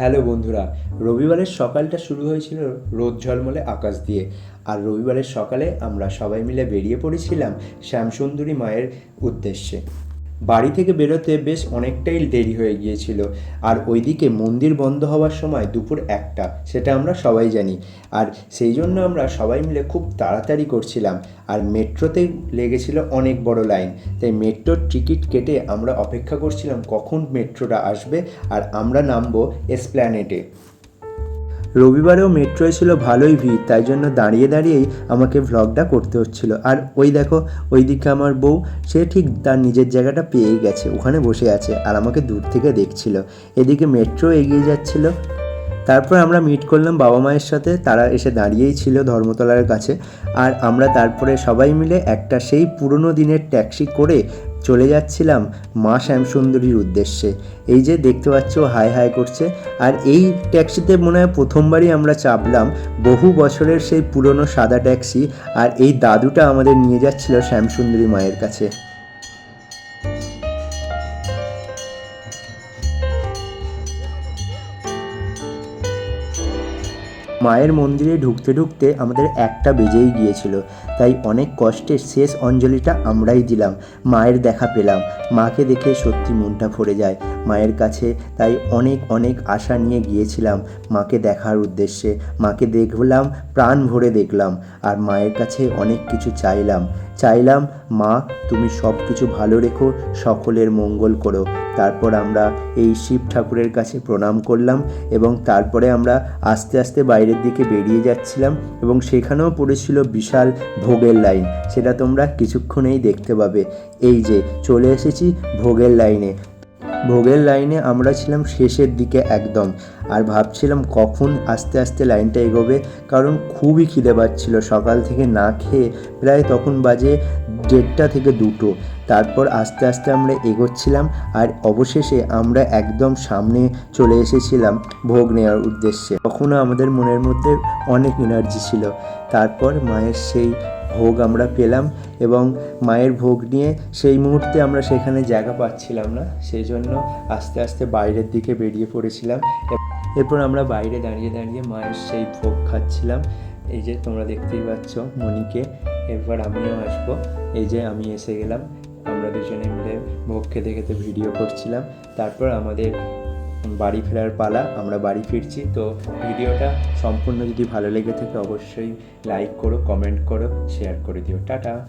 Hello বন্ধুরা, রবিবারের সকালটা শুরু হয়েছিল রোদ ঝলমলে আকাশ দিয়ে। আর রবিবারের সকালে আমরা সবাই মিলে বেরিয়ে পড়েছিলাম শ্যামসুন্দরী মায়ের উদ্দেশ্যে। বাড়ি থেকে বেরোতে বেশ অনেকটাই দেরি হয়ে গিয়েছিল। আর ওইদিকে মন্দির বন্ধ হওয়ার সময় দুপুর একটা, সেটা আমরা সবাই জানি। আর সেই জন্য আমরা সবাই মিলে খুব তাড়াতাড়ি করছিলাম। আর মেট্রোতে লেগেছিল অনেক বড় লাইন। তাই মেট্রোর টিকিট কেটে আমরা অপেক্ষা করছিলাম কখন মেট্রোটা আসবে আর আমরা নামবো এসপ্ল্যানেটে। রবিবারেও মেট্রোয় ছিল ভালোই ভিড়, তাই জন্য দাঁড়িয়ে দাঁড়িয়েই আমাকে ভ্লগটা করতে হচ্ছিল। আর ওই দেখো ওই দিকে আমার বউ, সে ঠিক তার নিজের জায়গাটা পেয়ে গেছে, ওখানে বসে আছে আর আমাকে দূর থেকে দেখছিল। এদিকে মেট্রো এগিয়ে যাচ্ছিল। তারপর আমরা মিট করলাম বাবা মায়ের সাথে, তারা এসে দাঁড়িয়েই ছিল ধর্মতলার কাছে। আর আমরা তারপরে সবাই মিলে একটা সেই পুরনো দিনের ট্যাক্সি করে চলে যাচ্ছিলাম মা শ্যামসুন্দরীর উদ্দেশ্যে। এই যে দেখতে পাচ্ছ, হাই হাই করছে। আর এই ট্যাক্সিতে মনে হয় প্রথমবারই আমরা চাপলাম বহু বছরের সেই পুরনো সাদা ট্যাক্সি, আর এই দাদুটা আমাদের নিয়ে যাচ্ছিল শ্যামসুন্দরী মায়ের কাছে। মায়ের মন্দিরে ঢুকতে ঢুকতে আমাদের একটা বেজেই গিয়েছিল। তাই অনেক কষ্টে শেষ অঞ্জলিটা আমরাই দিলাম, মায়ের দেখা পেলাম। মাকে দেখে সত্যি মনটা ভরে যায়। মায়ের কাছে তাই অনেক অনেক আশা নিয়ে গিয়েছিলাম মাকে দেখার উদ্দেশ্যে। মাকে দেখলাম, প্রাণ ভরে দেখলাম, আর মায়ের কাছে অনেক কিছু চাইলাম। চাইলাম, মা, তুমি সব কিছু ভালো রেখো, সকলের মঙ্গল করো। তারপর আমরা এই শিব ঠাকুরের কাছে প্রণাম করলাম এবং তারপরে আমরা আস্তে আস্তে বাইরের দিকে বেরিয়ে যাচ্ছিলাম এবং সেখানেও পড়েছিল বিশাল ভোগের লাইন। সেটা তোমরা কিছুক্ষণেই দেখতে পাবে। এই যে, চলে এসেছি ভোগের লাইনে। ভোগের লাইনে আমরা ছিলাম শেষের দিকে একদম। আর ভাবছিলাম কখন আস্তে আস্তে লাইনটা এগোবে, কারণ খুবই খিদে পাচ্ছিল। সকাল থেকে না খেয়ে প্রায় তখন বাজে দেড়টা থেকে দুটো। তারপর আস্তে আস্তে আমরা এগোচ্ছিলাম আর অবশেষে আমরা একদম সামনে চলে এসেছিলাম ভোগ নেওয়ার উদ্দেশ্যে। তখনও আমাদের মনের মধ্যে অনেক এনার্জি ছিল। তারপর মায়ের সেই ভোগ আমরা পেলাম এবং মায়ের ভোগ নিয়ে সেই মুহূর্তে আমরা সেখানে জায়গা পাচ্ছিলাম না। সেই জন্য আস্তে আস্তে বাইরের দিকে বেরিয়ে পড়েছিলাম। এরপর আমরা বাইরে দাঁড়িয়ে দাঁড়িয়ে মায়ের সেই ভোগ খাচ্ছিলাম। এই যে তোমরা দেখতেই পাচ্ছ মণিকে। এরপর আমিও আসব। এই যে আমি এসে গেলাম। দুজনে মিলে ভোগ খেতে খেতে ভিডিও করছিলাম। তারপর আমাদের বাড়ি ফেরার পালা, আমরা বাড়ি ফিরছি। তো ভিডিওটা সম্পূর্ণ যদি ভালো লেগে থাকে, অবশ্যই লাইক করো কমেন্ট করো শেয়ার করে দিও। টাটা!